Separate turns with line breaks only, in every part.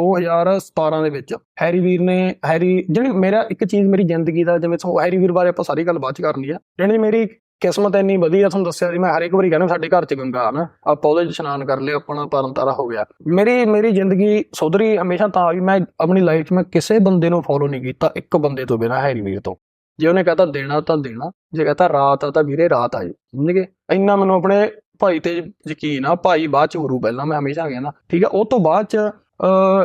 2017 ਦੇ ਵਿੱਚ ਹੈਰੀ ਵੀਰ ਨੇ, ਹੈਰੀ, ਜਿਹੜੀ ਮੇਰਾ ਇੱਕ ਚੀਜ਼ ਮੇਰੀ ਜ਼ਿੰਦਗੀ ਦਾ ਜਿਵੇਂ ਤੁਹਾਨੂੰ ਹੈਰੀ ਵੀਰ ਬਾਰੇ ਆਪਾਂ ਸਾਰੀ ਗੱਲ ਬਾਅਦ ਚ ਕਰਨੀ ਆ, ਜਿਹੜੀ ਮੇਰੀ ਕਿਸਮਤ ਇੰਨੀ ਵਧੀਆ ਤੁਹਾਨੂੰ ਦੱਸਿਆ ਸੀ ਮੈਂ ਹਰ ਇੱਕ ਵਾਰੀ ਕਹਿੰਦਾ ਸਾਡੇ ਘਰ ਚ ਗੰਗਾ ਆ ਨਾ, ਆਪਾਂ ਉਹਦੇ ਚ ਇਸ਼ਨਾਨ ਕਰ ਲਿਆ, ਆਪਣਾ ਪਰਨ ਹੋ ਗਿਆ। ਮੇਰੀ ਮੇਰੀ ਜ਼ਿੰਦਗੀ ਸੁਧਰੀ ਹਮੇਸ਼ਾ ਤਾਂ ਵੀ ਮੈਂ ਆਪਣੀ ਲਾਈਫ 'ਚ ਮੈਂ ਕਿਸੇ ਬੰਦੇ ਨੂੰ ਫੋਲੋ ਨਹੀਂ ਕੀਤਾ ਇੱਕ ਬੰਦੇ ਤੋਂ ਬਿਨਾ ਹੈਰੀ ਵੀਰ ਤੋਂ। ਜੇ ਉਹਨੇ ਕਹਤਾ ਦੇਣਾ ਤਾਂ ਦੇਣਾ, ਜੇ ਕਹਤਾ ਰਾਤ ਆ ਤਾਂ ਵੀਰੇ ਰਾਤ ਆ ਜੀ, ਸਮਝ ਗਏ? ਇੰਨਾ ਮੈਨੂੰ ਆਪਣੇ ਭਾਈ ਤੇ ਯਕੀਨ ਆ, ਭਾਈ ਬਾਅਦ ਚ ਗੁਰੂ ਪਹਿਲਾਂ, ਮੈਂ ਹਮੇਸ਼ਾ ਕਹਿੰਦਾ, ਠੀਕ ਆ, ਉਹ ਤੋਂ ਬਾਅਦ ਚ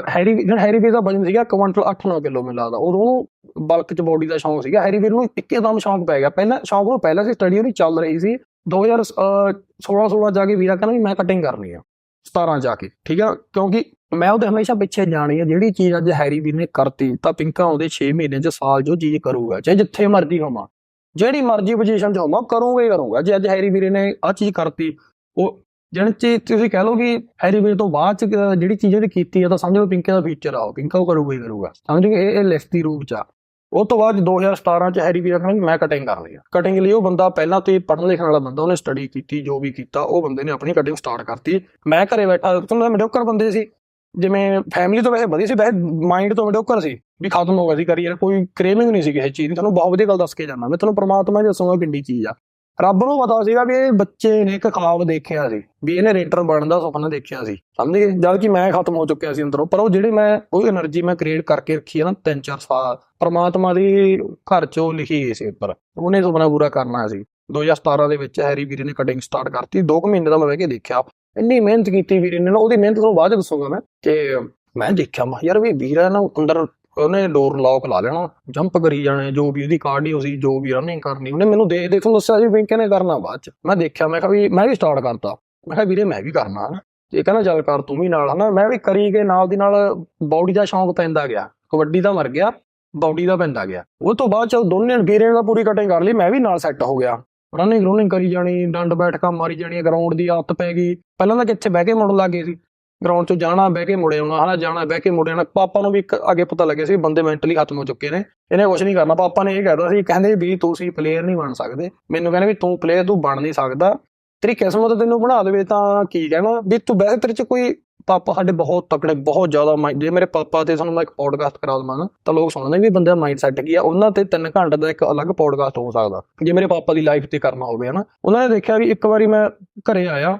ਹੈਰੀ ਜਿਹੜਾ ਹੈਰੀ ਵੀਰ ਦਾ ਵਜਨ ਸੀਗਾ ਕੁਇੰਟਲ 8-9 ਕਿਲੋ ਮੈਨੂੰ ਲੱਗਦਾ। ਉਦੋਂ ਬਲਕ ਚ ਬੋਡੀ ਦਾ ਸ਼ੌਂਕ ਸੀਗਾ। ਹੈਰੀ ਵੀਰ ਨੂੰ ਇੱਕਦਮ ਸ਼ੌਂਕ ਪੈ ਗਿਆ। ਪਹਿਲਾਂ ਸ਼ੌਂਕ ਨੂੰ ਪਹਿਲਾਂ ਸੀ ਸਟੱਡੀ ਉਹਦੀ ਚੱਲ ਰਹੀ ਸੀ। 2016 16 ਜਾ ਕੇ ਵੀਰਾ ਕਹਿੰਦਾ ਵੀ ਮੈਂ ਕਟਿੰਗ ਕਰਨੀ ਆ। 17 ਜਾ ਕੇ। ਠੀਕ ਆ? ਕਿਉਂਕਿ ਮੈਂ ਉਹਦੇ ਹਮੇਸ਼ਾ ਪਿੱਛੇ ਜਾਣੀ ਆ। ਜਿਹੜੀ ਚੀਜ਼ ਅੱਜ ਹੈਰੀ ਵੀਰ ਨੇ ਕਰਤੀ, ਤਾਂ ਪਿੰਕਾ ਉਹਦੇ 6 ਮਹੀਨੇ ਚ ਸਾਲ ਜੋ ਚੀਜ਼ ਕਰੂਗਾ। ਚਾਹੇ ਜਿੱਥੇ ਮਰਜ਼ੀ ਹੋਵਾਂ। ਜਿਹੜੀ ਮਰਜ਼ੀ ਪੋਜੀਸ਼ਨ 'ਚ ਹੋਵਾਂ ਕਰੂੰਗਾ ਹੀ ਕਰੂੰਗਾ। ਜੇ ਅੱਜ ਹੈਰੀ ਵੀਰੇ ਨੇ ਆ ਚੀਜ਼ ਕਰਤੀ, ਉਹ ਜਿਹਨ ਚ ਤੁਸੀਂ ਕਹਿ ਲਓ ਕਿ ਹੈਰੀ ਤੋਂ ਬਾਅਦ ਚ ਜਿਹੜੀ ਚੀਜ਼ ਉਹਨੇ ਕੀਤੀ ਆ, ਤਾਂ ਸਮਝ ਸਮਝੋ ਪਿੰਕੇ ਦਾ ਫਿਊਚਰ ਆ ਉਹ, ਪਿੰਕਾ ਉਹ ਕਰੂਗਾ ਹੀ ਕਰੂਗਾ। ਸਮਝ ਗਏ ਇਹ ਇਹ ਦੀ ਰੂਪ ਚ ਆ। ਉਹ ਤੋਂ ਬਾਅਦ 2017 ਚ ਹੈਰੀ ਵੀਰੇ ਕਹਿੰਦਾ ਮੈਂ ਕਟਿੰਗ ਕਰਨੀ ਆ। ਕਟਿੰਗ ਲਈ ਉਹ ਬੰਦਾ ਪਹਿਲਾਂ ਤੋਂ ਹੀ ਪੜ੍ਹਨ ਲਿਖਣ ਵਾਲਾ ਬੰਦਾ, ਉਹਨੇ ਸਟੱਡੀ ਕੀਤੀ, ਜੋ ਵੀ ਕੀਤਾ, ਉਹ ਬੰਦੇ ਨੇ ਆਪਣੀ ਕਟਿੰਗ ਸਟਾਰਟ ਕਰਤੀ। ਮੈਂ ਘਰੇ ਬੈਠਾ ਤੁਹਾਨੂੰ ਮਿਡੋਕਰ ਬੰਦੇ ਸੀ। ਜਿਵੇਂ ਫੈਮਿਲੀ ਤੋਂ ਵੈਸੇ ਵਧੀਆ ਸੀ, ਵੈਸੇ ਮਾਈਂਡ ਤੋਂ ਮਿਡੋਕਰ ਸੀ, ਵੀ ਖਤਮ ਹੋ ਗਿਆ ਸੀ ਕਰੀਅਰ ਕੋਈ ਕ੍ਰੇਵਿੰਗ ਨਹੀਂ ਸੀ ਕਿਸੇ ਚੀਜ਼ ਦੀ। ਤੁਹਾਨੂੰ ਬਹੁਤ ਵਧੀਆ ਗੱਲ ਦੱਸ ਕੇ ਜਾਂਦਾ ਮੈਂ ਤੁਹਾਨੂੰ ਪਰਮਾਤਮਾ ਜੀ ਦੱਸੂਗਾ ਕਿੰਨੀ ਚੀਜ਼ ਆ। ਰੱਬ ਨੂੰ ਪਤਾ ਸੀਗਾ ਵੀ ਇਹ ਬੱਚੇ ਨੇ ਇੱਕ ਖਾਬ ਦੇਖਿਆ ਸੀ, ਵੀ ਇਹਨੇ ਰੇਟਰ ਬਣਨ ਦਾ ਸੁਪਨਾ ਦੇਖਿਆ ਸੀ, ਸਮਝ ਗਏ? ਜਦ ਕਿ ਮੈਂ ਖਤਮ ਹੋ ਚੁੱਕਿਆ ਸੀ ਅੰਦਰੋਂ, ਪਰ ਉਹ ਜਿਹੜੇ ਮੈਂ, ਉਹ એનર્ਜੀ ਮੈਂ ਕ੍ਰੀਏਟ ਕਰਕੇ ਰੱਖੀ ਹੈ ਨਾ ਤਿੰਨ ਚਾਰ ਸਾਲ, ਪਰਮਾਤਮਾ ਦੀ ਘਰ ਚੋਂ ਲਿਖੀ ਗਈ ਸੀ ਉੱਪਰ, ਉਹਨੇ ਸੁਪਨਾ ਪੂਰਾ ਕਰਨਾ ਸੀ। 2017 ਦੇ ਵਿੱਚ ਹੈਰੀ ਵੀਰੇ ਨੇ ਕਟਿੰਗ ਸਟਾਰਟ ਕਰਤੀ 2 ਮਹੀਨੇ ਦਾ ਮੈਂ ਬਹਿ ਕੇ ਦੇਖਿਆ। ਇੰਨੀ ਮਿਹਨਤ ਕੀਤੀ ਵੀਰੇ ਨੇ ਨਾ, ਉਹਦੀ ਮਿਹਨਤ ਤੋਂ ਬਾਅਦ ਦੱਸੂਗਾ ਮੈਂ, ਕਿ ਮੈਂ ਦੇਖਿਆ, ਮੈਂ ਯਾਰ ਵੀ ਵੀਰਾ ਨਾ ਅੰਦਰ ਉਹਨੇ ਡੋਰ ਲੌਕ ਲਾ ਲੈਣਾ ਜੰਪ ਕਰੀ ਜਾਣੇ, ਜੋ ਵੀ ਉਹਦੀ ਕਾਰਡੀਓ ਸੀ ਜੋ ਵੀ ਰਨਿੰਗ ਕਰਨੀ, ਉਹਨੇ ਮੈਨੂੰ ਦੇਖ ਦੇਖ ਤੁਹਾਨੂੰ ਦੱਸਿਆ ਸੀ ਵੀ ਕਿਹਨੇ ਕਰਨਾ ਬਾਅਦ ਚ। ਮੈਂ ਦੇਖਿਆ, ਮੈਂ ਕਿਹਾ ਵੀ ਮੈਂ ਵੀ ਸਟਾਰਟ ਕਰਤਾ। ਮੈਂ ਕਿਹਾ ਵੀਰੇ ਮੈਂ ਵੀ ਕਰਨਾ ਹਨਾ ਤੇ ਇਹ ਕਹਿੰਦਾ ਚੱਲ ਕਰ ਤੂੰ ਵੀ ਨਾਲ ਹਨਾ। ਮੈਂ ਵੀ ਕਰੀ ਕੇ ਨਾਲ ਦੀ ਨਾਲ ਬਾਡੀ ਦਾ ਸ਼ੌਂਕ ਪੈਂਦਾ ਗਿਆ। ਕਬੱਡੀ ਦਾ ਮਰ ਗਿਆ ਬਾਡੀ ਦਾ ਪੈਂਦਾ ਗਿਆ। ਉਹ ਤੋਂ ਬਾਅਦ ਚ ਦੋਨੇ ਵੀਰੇ ਦਾ ਪੂਰੀ ਕਟਿੰਗ ਕਰ ਲਈ, ਮੈਂ ਵੀ ਨਾਲ ਸੈੱਟ ਹੋ ਗਿਆ। ਰਨਿੰਗ ਰੂਨਿੰਗ ਕਰੀ ਜਾਣੀ, ਡੰਡ ਬੈਠਕਾਂ ਮਾਰੀ ਜਾਣੀ ਗਰਾਊਂਡ ਦੀ ਆਦਤ ਪੈ ਗਈ। ਪਹਿਲਾਂ ਤਾਂ ਕਿੱਥੇ ਬਹਿ ਕੇ ਮੁੜਨ ਲੱਗੇ ਸੀ। ਗਰਾਊਂਡ 'ਚੋਂ ਜਾਣਾ, ਬਹਿ ਕੇ ਮੁੜੇ ਆਉਣਾ ਹਨਾ ਜਾਣਾ, ਬਹਿ ਕੇ ਮੁੜੇ ਆਉਣਾ। ਪਾਪਾ ਨੂੰ ਵੀ ਇੱਕ ਅੱਗੇ ਪਤਾ ਲੱਗਿਆ ਸੀ, ਬੰਦੇ ਮੈਂਟਲੀ ਖਤਮ ਹੋ ਚੁੱਕੇ ਨੇ। ਇਹਨੇ ਕੁਝ ਨਹੀਂ ਕਰਨਾ। ਪਾਪਾ ਨੇ ਇਹ ਕਹਿਦਾ ਸੀ, ਕਹਿੰਦੇ ਵੀ ਤੁਸੀਂ ਪਲੇਅਰ ਨਹੀਂ ਬਣ ਸਕਦੇ। ਮੈਨੂੰ ਕਹਿੰਦੇ ਵੀ ਤੂੰ ਪਲੇਅਰ ਤੂੰ ਬਣ ਨਹੀਂ ਸਕਦਾ। ਤੇਰੀ ਕਿਸਮਤ ਤੈਨੂੰ ਬਣਾ ਦੇਵੇ ਤਾਂ ਕੀ ਕਹਿਣਾ? ਵੀ ਤੂੰ ਵੈਸੇ ਤੇਰੇ 'ਚ ਕੋਈ ਪਾਪਾ ਸਾਡੇ ਬਹੁਤ ਤਕੜੇ, ਬਹੁਤ ਜ਼ਿਆਦਾ mind- ਜੇ ਮੇਰੇ ਪਾਪਾ ਤੇ ਤੁਹਾਨੂੰ ਮੈਂ ਇੱਕ ਪੋਡਕਾਸਟ ਕਰਾ ਦਵਾਂ ਨਾ, ਤਾਂ ਲੋਕ ਸੁਣਦੇ ਵੀ ਬੰਦੇ ਦਾ ਮਾਈਂਡ ਸੈਟ ਕੀ ਆ। ਉਹਨਾਂ ਤੇ 3 ਘੰਟੇ ਦਾ ਇੱਕ ਅਲੱਗ ਪੋਡਕਾਸਟ ਹੋ ਸਕਦਾ। ਜੇ ਮੇਰੇ ਪਾਪਾ ਦੀ ਲਾਈਫ ਤੇ ਕਰਨਾ ਹੋਵੇ ਹਨਾ। ਉਹਨਾਂ ਨੇ ਦੇਖਿਆ ਵੀ ਇੱਕ ਵਾਰੀ ਮੈਂ ਘਰੇ ਆਇਆ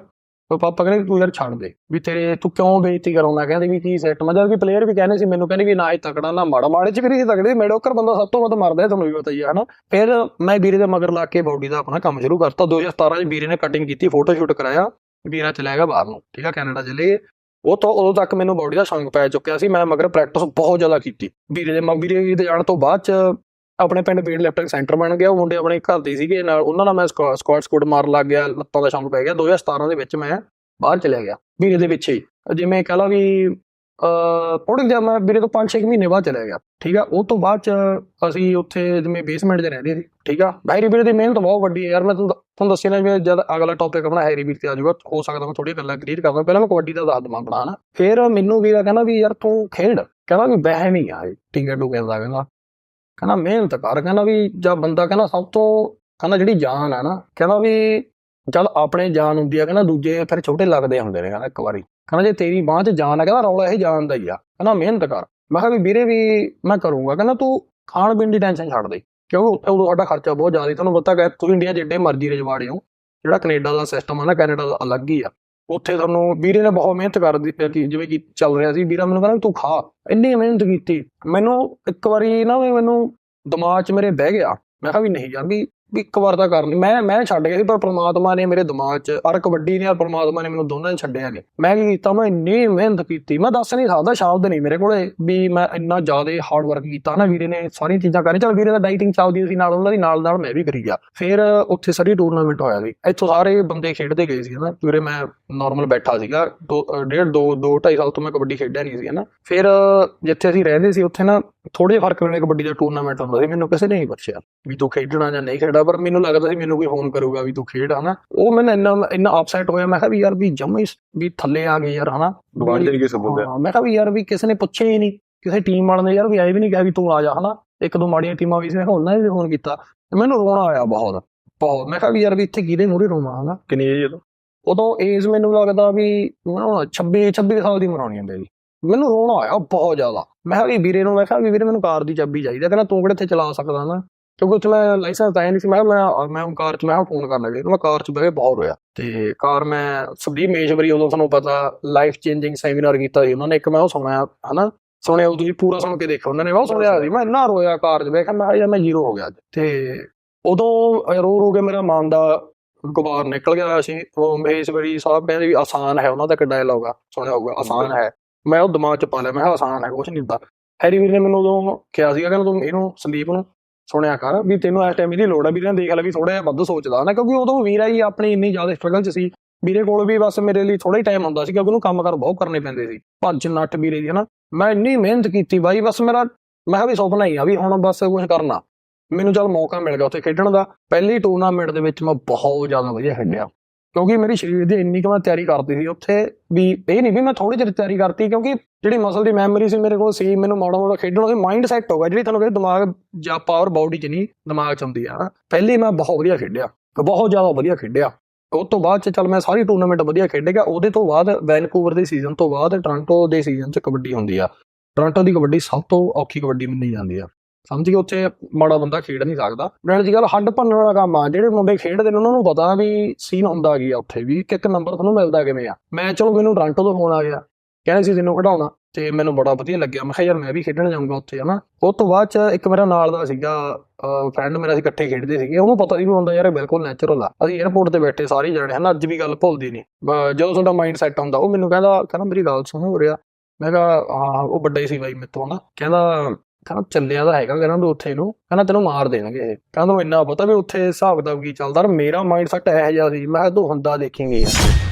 ਉਹ ਪਾਪਾ ਕਹਿੰਦੇ ਤੂੰ ਯਾਰ ਛੱਡ ਦੇ। ਵੀ ਤੇਰੇ ਤੂੰ ਕਿਉਂ ਬੇਇੱਜ਼ਤੀ ਕਰਾਉਂਦਾ ਕਹਿੰਦੇ ਵੀ ਕੀ ਸੈਟ ਮਤਲਬ ਕਿ ਪਲੇਅਰ ਵੀ ਕਹਿੰਦੇ ਸੀ, ਮੈਨੂੰ ਕਹਿੰਦੇ ਵੀ ਨਾ ਇਹ ਤਕੜਾ, ਨਾ ਮਾੜਾ। ਮਾੜੇ ਚ ਵੀ ਨਹੀਂ ਸੀ ਤਕੜੇ ਮੈਡੋਕਰ ਬੰਦਾ ਸਭ ਤੋਂ ਵੱਧ ਮਰਦਾ ਹੈ, ਤੁਹਾਨੂੰ ਵੀ ਪਤਾ ਹੀ ਹੈ, ਹਨਾ? ਫਿਰ ਮੈਂ ਵੀਰੇ ਦੇ ਮਗਰ ਲਾ ਕੇ ਬਾਡੀ ਦਾ ਆਪਣਾ ਕੰਮ ਸ਼ੁਰੂ ਕਰਤਾ। 2017 ਚ ਵੀਰੇ ਨੇ ਕਟਿੰਗ ਕੀਤੀ ਫੋਟੋ ਸ਼ੂਟ ਕਰਾਇਆ। ਵੀਰਾ ਚਲਾ ਗਿਆ ਬਾਹਰ ਨੂੰ, ਠੀਕ ਆ, ਕੈਨੇਡਾ ਚਲੇ ਗਏ। ਉਹ ਤੋਂ ਉਦੋਂ ਤੱਕ ਮੈਨੂੰ ਬਾਡੀ ਦਾ ਸ਼ੌਂਕ ਪੈ ਚੁੱਕਿਆ ਸੀ। ਮੈਂ ਮਗਰ ਪ੍ਰੈਕਟਿਸ ਬਹੁਤ ਜ਼ਿਆਦਾ ਕੀਤੀ। ਵੀਰੇ ਦੇ ਮ- ਵੀਰੇ ਦੇ ਜਾਣ ਤੋਂ ਬਾਅਦ ਚ ਆਪਣੇ ਪਿੰਡ ਵੇਟ ਲਿਫਟਿੰਗ ਸੈਂਟਰ ਬਣ ਗਿਆ, ਉਹ ਮੁੰਡੇ ਆਪਣੇ ਘਰ ਦੇ ਸੀਗੇ, ਨਾਲ ਉਹਨਾਂ ਨਾਲ ਮੈਂ ਸਕੁਆਟ ਸਕੁਆਟ ਮਾਰਨ ਲੱਗ ਗਿਆ, ਲੱਤਾਂ ਦਾ ਸ਼ੌਂਕ ਪੈ ਗਿਆ। 2017 ਦੇ ਵਿੱਚ ਮੈਂ ਬਾਹਰ ਚਲਿਆ ਗਿਆ ਵੀਰੇ ਦੇ ਪਿੱਛੇ ਹੀ। ਜਿਵੇਂ ਕਹ ਲਾ ਵੀ ਅ ਥੋੜੇ ਜਿਹਾ ਮੈਂ ਵੀਰੇ ਤੋਂ 5-6 ਮਹੀਨੇ ਬਾਅਦ ਚਲਿਆ ਗਿਆ, ਠੀਕ ਆ? ਉਹ ਤੋਂ ਬਾਅਦ ਚ ਅਸੀਂ ਉੱਥੇ ਜਿਵੇਂ ਬੇਸਮੈਂਟ 'ਚ ਰਹਿੰਦੇ ਸੀ, ਠੀਕ ਆ? ਹੈਰੀ ਵੀਰ ਦੀ ਮਿਹਨਤ ਬਹੁਤ ਵੱਡੀ ਹੈ ਯਾਰ, ਮੈਂ ਤੁਹਾਨੂੰ ਤੁਹਾਨੂੰ ਦੱਸਿਆ ਨਾ ਵੀ ਜਦ ਅਗਲਾ ਟੌਪਿਕ ਆਪਣਾ ਹੈਰੀ ਵੀਰ ਤੇ ਆ ਜਾਊਗਾ, ਹੋ ਸਕਦਾ ਮੈਂ ਥੋੜ੍ਹੀਆਂ ਗੱਲਾਂ ਕਲੀਅਰ ਕਰਦਾ ਪਹਿਲਾਂ ਮੈਂ ਕਬੱਡੀ ਦਾ ਦੱਸ ਦਵਾਂ ਆਪਣਾ ਹਨਾ ਫਿਰ ਮੈਨੂੰ ਵੀਰਾ ਕਹਿੰਦਾ ਵੀ ਯਾਰ ਤੂੰ ਖੇਡ, ਕਹਿੰਦਾ ਵੀ ਬਹਿ ਨਹੀਂ ਆ ਠੀਕ ਟੂ ਕਹਿੰਦਾ ਕਹਿੰਦਾ। ਕਹਿੰਦਾ ਮਿਹਨਤ ਕਰ, ਕਹਿੰਦਾ ਵੀ ਜਾਂ ਬੰਦਾ ਕਹਿੰਦਾ ਸਭ ਤੋਂ ਕਹਿੰਦਾ ਜਿਹੜੀ ਜਾਨ ਆ ਨਾ, ਕਹਿੰਦਾ ਵੀ ਜਦ ਆਪਣੇ ਜਾਨ ਹੁੰਦੀ ਆ, ਕਹਿੰਦਾ ਦੂਜੇ ਫਿਰ ਛੋਟੇ ਲੱਗਦੇ ਹੁੰਦੇ ਨੇ ਕਹਿੰਦਾ ਇੱਕ ਵਾਰੀ। ਕਹਿੰਦਾ ਜੇ ਤੇਰੀ ਬਾਹ 'ਚ ਜਾਨ ਆ, ਕਹਿੰਦਾ ਰੌਲਾ ਇਹ ਜਾਨ ਦਾ ਹੀ ਆ, ਕਹਿੰਦਾ ਮਿਹਨਤ ਕਰ। ਮੈਂ ਕਿਹਾ ਵੀ ਵੀਰੇ ਵੀ ਮੈਂ ਕਰੂੰਗਾ, ਕਹਿੰਦਾ ਤੂੰ ਖਾਣ ਪੀਣ ਦੀ ਟੈਨਸ਼ਨ ਛੱਡ ਦੇ, ਕਿਉਂਕਿ ਉੱਥੇ ਉਦੋਂ ਸਾਡਾ ਖਰਚਾ ਬਹੁਤ ਜ਼ਿਆਦਾ ਸੀ, ਤੁਹਾਨੂੰ ਪਤਾ ਕਿ ਤੁਸੀਂ ਇੰਡੀਆ ਜਿੱਡੇ ਮਰਜ਼ੀ ਰਜਵਾੜੇ ਹੋ, ਜਿਹੜਾ ਕੈਨੇਡਾ ਦਾ ਸਿਸਟਮ ਆ ਨਾ, ਕੈਨੇਡਾ ਦਾ ਅਲੱਗ ਹੀ ਆ। ਉੱਥੇ ਤੁਹਾਨੂੰ ਵੀਰੇ ਨੇ ਬਹੁਤ ਮਿਹਨਤ ਕਰ ਦਿੱਤੀ ਜਿਵੇਂ ਕਿ ਚੱਲ ਰਿਹਾ ਸੀ। ਵੀਰਾ ਮੈਨੂੰ ਕਹਿੰਦਾ ਵੀ ਤੂੰ ਖਾ। ਇੰਨੀ ਮਿਹਨਤ ਕੀਤੀ। ਮੈਨੂੰ ਇੱਕ ਵਾਰੀ ਨਾ ਵੀ ਮੈਨੂੰ ਦਿਮਾਗ 'ਚ ਮੇਰੇ ਬਹਿ ਗਿਆ। ਮੈਂ ਕਿਹਾ ਵੀ ਨਹੀਂ ਯਾਰ ਵੀ ਵੀ ਇੱਕ ਵਾਰ ਤਾਂ ਕਰਨੀ। ਮੈਂ ਮੈਂ ਛੱਡ ਗਿਆ ਸੀ ਪਰ ਪ੍ਰਮਾਤਮਾ ਨੇ ਮੇਰੇ ਦਿਮਾਗ 'ਚ ਅਰ ਕਬੱਡੀ ਨੇ ਔਰ ਪ੍ਰਮਾਤਮਾ ਨੇ ਮੈਨੂੰ ਦੋਨਾਂ ਨੇ ਛੱਡਿਆ ਨਹੀਂ ਮੈਂ ਕੀ ਕੀਤਾ ਮੈਂ ਇੰਨੀ ਮਿਹਨਤ ਕੀਤੀ। ਮੈਂ ਦੱਸ ਨਹੀਂ ਸਕਦਾ ਸ਼ਬਦ ਨਹੀਂ ਮੇਰੇ ਕੋਲੇ ਵੀ ਮੈਂ ਇੰਨਾ ਜ਼ਿਆਦਾ ਹਾਰਡ ਵਰਕ ਕੀਤਾ ਨਾ ਵੀਰੇ ਨੇ ਸਾਰੀਆਂ ਚੀਜ਼ਾਂ ਕਰੀ ਚਲ ਵੀਰੇ ਦਾ ਡਾਈਟਿੰਗ ਚੱਲਦੀ ਸੀ ਨਾਲ ਉਹਨਾਂ ਦੀ ਨਾਲ ਨਾਲ ਮੈਂ ਵੀ ਕਰੀ ਗਿਆ। ਫਿਰ ਉੱਥੇ ਸਾਰੀ ਟੂਰਨਾਮੈਂਟ ਹੋਇਆ ਸੀ। ਇੱਥੋਂ ਸਾਰੇ ਬੰਦੇ ਖੇਡਦੇ ਗਏ ਸੀ ਨਾ ਵੀਰੇ ਮੈਂ ਨਾਰਮਲ ਬੈਠਾ ਸੀਗਾ ਦੋ ਅ, ਡੇਢ ਦੋ ਦੋ ਢਾਈ ਸਾਲ ਤੋਂ ਮੈਂ ਕਬੱਡੀ ਖੇਡਿਆ ਨਹੀਂ ਸੀ ਨਾ ਫਿਰ ਜਿੱਥੇ ਅਸੀਂ ਰਹਿੰਦੇ ਸੀ ਉੱਥੇ ਨਾ ਥੋੜੇ ਫ਼ਰਕ ਨਾਲ ਕਬੱਡੀ ਦਾ ਟੂਰਨਾਮੈਂਟ ਹੁੰਦਾ ਸੀ। ਮੈਨੂੰ ਕਿਸੇ ਨੇ ਨਹੀਂ ਪੁੱਛਿਆ ਵੀ ਤੂੰ ਖੇਡਣਾ ਜਾਂ ਨਹੀਂ ਖੇਡਣਾ ਪਰ ਮੈਨੂੰ ਲੱਗਦਾ ਸੀ ਮੈਨੂੰ ਕੋਈ ਫੋਨ ਕਰੂਗਾ ਵੀ ਤੂੰ ਖੇਡ ਹਨਾ। ਉਹ ਮੈਨੂੰ ਇੰਨਾ ਇੰਨਾ ਅਪਸੈਟ ਹੋਇਆ ਮੈਂ ਕਿਹਾ ਵੀ ਯਾਰ ਵੀ ਜੰਮੇ ਵੀ ਥੱਲੇ ਆ ਗਏ ਯਾਰ ਹਨਾ।
ਜਾਣਗੇ ਸਭ ਬੰਦੇ
ਹਾਂ, ਮੈਂ ਕਿਹਾ ਵੀ ਯਾਰ ਵੀ ਕਿਸੇ ਨੇ ਪੁੱਛਿਆ ਹੀ ਨਹੀਂ। ਕਿਸੇ ਟੀਮ ਵਾਲੇ ਨੇ ਯਾਰ ਵੀ ਆਏ ਵੀ ਨਹੀਂ ਕਿਹਾ ਵੀ ਤੂੰ ਆ ਜਾ ਹਨਾ। ਇੱਕ ਦੋ ਮਾੜੀਆਂ ਟੀਮਾਂ ਵੀ ਸੀ ਮੈਂ ਉਹਨਾਂ ਨੇ ਫੋਨ ਕੀਤਾ। ਮੈਨੂੰ ਰੋਣਾ ਆਇਆ ਬਹੁਤ ਬਹੁਤ। ਮੈਂ ਕਿਹਾ ਵੀ ਯਾਰ ਵੀ ਇੱਥੇ ਕਿਹਦੇ ਮੂਹਰੇ ਰੋਵਾਂ ਹਨਾ।
ਕਿੰਨੀ ਏਜ ਹੈ
ਉਦੋਂ ਏਜ ਮੈਨੂੰ ਲੱਗਦਾ ਵੀ 26 26 ਸਾਲ ਦੀ ਮਰਾਉਣੀ ਹੁੰਦੀ ਜੀ ਮੈਨੂੰ ਰੋਣਾ ਆਇਆ ਬਹੁਤ ਜ਼ਿਆਦਾ। ਮੈਂ ਕਿਹਾ ਵੀ ਵੀਰੇ ਨੂੰ ਮੈਂ ਕਿਹਾ ਵੀ ਵੀਰੇ ਮੈਨੂੰ ਕਾਰ ਦੀ ਚਾਬੀ ਚਾਹੀਦੀ। ਕਹਿੰਦਾ ਤੂੰ ਕਿਹੜੇ ਇੱਥੇ ਚਲਾ ਸਕਦਾ ਨਾ ਕਿਉਂਕਿ ਉੱਥੇ ਮੈਂ ਲਾਇਸੈਂਸ ਤਾਂ ਨਹੀਂ ਸੀ, ਮੈਂ ਕਿਹਾ ਮੈਂ ਮੈਂ ਹੁਣ ਕਾਰ 'ਚ, ਮੈਂ ਫੋਨ ਕਰਨ ਲੱਗੇ ਮੈਂ ਕਾਰ 'ਚ ਬਹਿ ਕੇ ਬਹੁਤ ਰੋਇਆ ਤੇ ਕਾਰ ਮੈਂ ਸੰਦੀਪ ਮੇਸ਼ਵਰੀ ਉਦੋਂ ਤੁਹਾਨੂੰ ਪਤਾ ਲਾਈਫ ਚੇਂਜਿੰਗ ਸੈਮੀਨਾਰ ਕੀਤਾ ਸੀ ਉਹਨਾਂ ਨੇ, ਇੱਕ ਮੈਂ ਉਹ ਸੁਣਿਆ, ਹਨਾ? ਸੁਣਿਆ ਉਹ ਤੁਸੀਂ, ਪੂਰਾ ਸੁਣ ਕੇ ਦੇਖੋ ਉਹਨਾਂ ਨੇ ਬਹੁਤ ਸੁਣਿਆ ਸੀ, ਮੈਂ ਇੰਨਾ ਰੋਇਆ ਕਾਰ 'ਚ ਬਹਿ ਕੇ ਮੈਂ ਯਾਰ ਮੈਂ ਜ਼ੀਰੋ ਹੋ ਗਿਆ ਤੇ ਉਦੋਂ ਰੋ ਰੋ ਕੇ ਮੇਰਾ ਮਨ ਦਾ ਗੁਬਾਰ ਨਿਕਲ ਗਿਆ ਸੀ। ਉਹ ਮੇਸ਼ਵਰੀ ਸਾਹਿਬ ਕਹਿੰਦੇ ਵੀ ਆਸਾਨ ਹੈ ਉਹਨਾਂ ਦਾ ਇੱਕ ਡਾਇਲੌਗ ਆ, ਸੁਣਿਆ ਹੋਊਗਾ, ਆਸਾਨ ਹੈ। ਮੈਂ ਉਹ ਦਿਮਾਗ 'ਚ ਪਾ ਲਿਆ, ਮੈਂ ਕਿਹਾ ਆਸਾਨ ਹੈ ਕੁਝ ਨਹੀਂ ਹੁੰਦਾ। ਹੈਰੀ ਵੀਰ ਨੇ ਮੈਨੂੰ ਉਦੋਂ ਕਿਹਾ ਸੀਗਾ, ਕਹਿੰਦਾ ਤੂੰ ਇਹਨੂੰ, ਸੰਦੀਪ ਨੂੰ ਸੁਣਿਆ ਕਰ ਵੀ ਤੈਨੂੰ ਇਸ ਟਾਈਮ ਇਹਦੀ ਲੋੜ ਹੈ ਵੀਰੇ ਨੇ ਦੇਖ ਲੈ ਵੀ ਥੋੜਾ ਜਿਹਾ ਵੱਧ ਸੋਚਦਾ ਨਾ, ਕਿਉਂਕਿ ਉਦੋਂ ਵੀਰਾ ਹੀ ਆਪਣੀ ਇੰਨੀ ਜ਼ਿਆਦਾ ਸਟਰਗਲ 'ਚ ਸੀ। ਵੀਰੇ ਕੋਲ ਵੀ ਬਸ ਮੇਰੇ ਲਈ ਥੋੜਾ ਹੀ ਟਾਈਮ ਹੁੰਦਾ ਸੀ, ਕਿਉਂਕਿ ਉਹਨੂੰ ਕੰਮ ਕਰ ਬਹੁਤ ਕਰਨੇ ਪੈਂਦੇ ਸੀ। ਭੱਜ ਨੱਠ ਵੀਰੇ ਦੀ, ਹਨਾ। ਮੈਂ ਇੰਨੀ ਮਿਹਨਤ ਕੀਤੀ ਬਾਈ, ਬਸ ਮੇਰਾ, ਮੈਂ ਕਿਹਾ ਵੀ ਸੁਪਨਾ ਹੀ ਆ ਵੀ ਹੁਣ ਬਸ ਕੁਝ ਕਰਨਾ। ਮੈਨੂੰ ਚੱਲ ਮੌਕਾ ਮਿਲ ਗਿਆ ਉੱਥੇ ਖੇਡਣ ਦਾ। ਪਹਿਲੀ ਟੂਰਨਾਮੈਂਟ ਦੇ ਵਿੱਚ ਮੈਂ ਬਹੁਤ ਜ਼ਿਆਦਾ ਵਧੀਆ ਖੇਡਿਆ। ਕਿਉਂਕਿ ਮੇਰੀ ਸਰੀਰ ਦੀ ਇੰਨੀ ਕੁ ਮੈਂ ਤਿਆਰੀ ਕਰਦੀ ਸੀ, ਉੱਥੇ ਵੀ ਇਹ ਨਹੀਂ ਵੀ ਮੈਂ ਥੋੜੀ ਜਿਹੀ ਤਿਆਰੀ ਕਰਤੀ, ਕਿਉਂਕਿ ਜਿਹੜੀ ਮਸਲ ਦੀ ਮੈਮਰੀ ਸੀ ਮੇਰੇ ਕੋਲ ਸੀ, ਮੈਨੂੰ ਮਾੜਾ ਮੋੜਾ ਖੇਡਣ ਉਹਦੇ ਮਾਈਂਡ ਸੈੱਟ ਹੋ ਗਿਆ, ਜਿਹੜੀ ਤੁਹਾਨੂੰ ਕਹਿੰਦੇ ਦਿਮਾਗ ਜਾਂ ਪਾਵਰ ਬਾਡੀ 'ਚ ਨਹੀਂ ਦਿਮਾਗ 'ਚ ਹੁੰਦੀ ਆ। ਨਾ ਪਹਿਲੇ ਮੈਂ ਬਹੁਤ ਵਧੀਆ ਖੇਡਿਆ, ਬਹੁਤ ਜ਼ਿਆਦਾ ਵਧੀਆ ਖੇਡਿਆ। ਉਸ ਤੋਂ ਬਾਅਦ ਚ ਚੱਲ ਮੈਂ ਸਾਰੀ ਟੂਰਨਾਮੈਂਟ ਵਧੀਆ ਖੇਡੇਗਾ ਉਹਦੇ ਤੋਂ ਬਾਅਦ ਵੈਨਕੂਵਰ ਦੇ ਸੀਜ਼ਨ ਤੋਂ ਬਾਅਦ ਟੋਰਾਂਟੋ ਦੇ ਸੀਜ਼ਨ 'ਚ ਕਬੱਡੀ ਹੁੰਦੀ ਆ। ਟੋਰਾਂਟੋ ਦੀ ਕਬੱਡੀ ਸਭ ਤੋਂ ਔਖੀ ਕਬੱਡੀ ਮੰਨੀ ਜਾਂਦੀ ਆ। ਸਮਝ ਗਏ ਉੱਥੇ ਮਾੜਾ ਬੰਦਾ ਖੇਡ ਨਹੀਂ ਸਕਦਾ। ਨਾਲ ਦੀ ਗੱਲ ਹੱਡ ਭੰਨਣ ਵਾਲਾ ਕੰਮ ਆ, ਜਿਹੜੇ ਮੁੰਡੇ ਖੇਡਦੇ ਨੇ ਉਹਨਾਂ ਨੂੰ ਪਤਾ ਵੀ ਸੀਨ ਹੁੰਦਾ ਕੀ ਆ ਉੱਥੇ, ਵੀ ਇੱਕ ਨੰਬਰ ਤੁਹਾਨੂੰ ਮਿਲਦਾ ਕਿਵੇਂ ਆ। ਮੈਂ ਚਲੋ ਮੈਨੂੰ ਟੋਰਾਂਟੋ ਤੋਂ ਫੋਨ ਆ ਗਿਆ, ਕਹਿੰਦੇ ਸੀ ਤੈਨੂੰ ਖਿਡਾਉਣਾ ਤੇ ਮੈਨੂੰ ਬੜਾ ਵਧੀਆ ਲੱਗਿਆ। ਮੈਂ ਕਿਹਾ ਯਾਰ ਮੈਂ ਵੀ ਖੇਡਣ ਜਾਊਂਗਾ ਉੱਥੇ, ਹਨਾ। ਉਸ ਤੋਂ ਬਾਅਦ ਚ ਇੱਕ ਮੇਰਾ ਨਾਲ ਦਾ ਸੀਗਾ ਫਰੈਂਡ ਮੇਰਾ ਸੀ, ਇਕੱਠੇ ਖੇਡਦੇ ਸੀਗੇ। ਉਹਨੂੰ ਪਤਾ ਸੀ ਵੀ ਹੁੰਦਾ ਯਾਰ ਬਿਲਕੁਲ ਨੈਚੁਰਲ ਆ। ਅਸੀਂ 에어ਪੋਰਟ ਤੇ ਬੈਠੇ ਸਾਰੇ ਜਣੇ, ਹਨਾ, ਅੱਜ ਵੀ ਗੱਲ ਭੁੱਲਦੀ ਨਹੀਂ ਜਦੋਂ ਤੁਹਾਡਾ ਮਾਈਂਡ ਸੈੱਟ ਹੁੰਦਾ, ਉਹ ਮੈਨੂੰ ਕਹਿੰਦਾ ਕਹਿੰਦਾ ਮੇਰੀ ਗੱਲ ਸੁਣ ਹੋ ਰਿਹਾ ਮੈਂ ਕਿਹਾ, ਹਾਂ, ਉਹ ਵੱਡਾ ਹੀ ਸੀ ਬਾਈ ਮੇਰੇ ਤੋਂ ਕਹਿੰਦਾ ਕਹਿੰਦਾ ਚੱਲਿਆ ਤਾਂ ਹੈਗਾ, ਕਹਿੰਦਾ ਤੂੰ ਉੱਥੇ ਨੂੰ, ਕਹਿੰਦਾ ਤੈਨੂੰ ਮਾਰ ਦੇਣਗੇ ਇਹ। ਕਹਿੰਦਾ ਤੈਨੂੰ ਇੰਨਾ ਪਤਾ ਵੀ ਉੱਥੇ ਹਿਸਾਬ ਕਿਤਾਬ ਕੀ ਚੱਲਦਾ ਮੇਰਾ ਮਾਈਂਡ ਸੈਟ ਇਹੋ ਜਿਹਾ ਸੀ, ਮੈਂ ਕਿਹਾ ਤੂੰ ਹੁੰਦਾ ਦੇਖੇਂਗੇ ਯਾਰ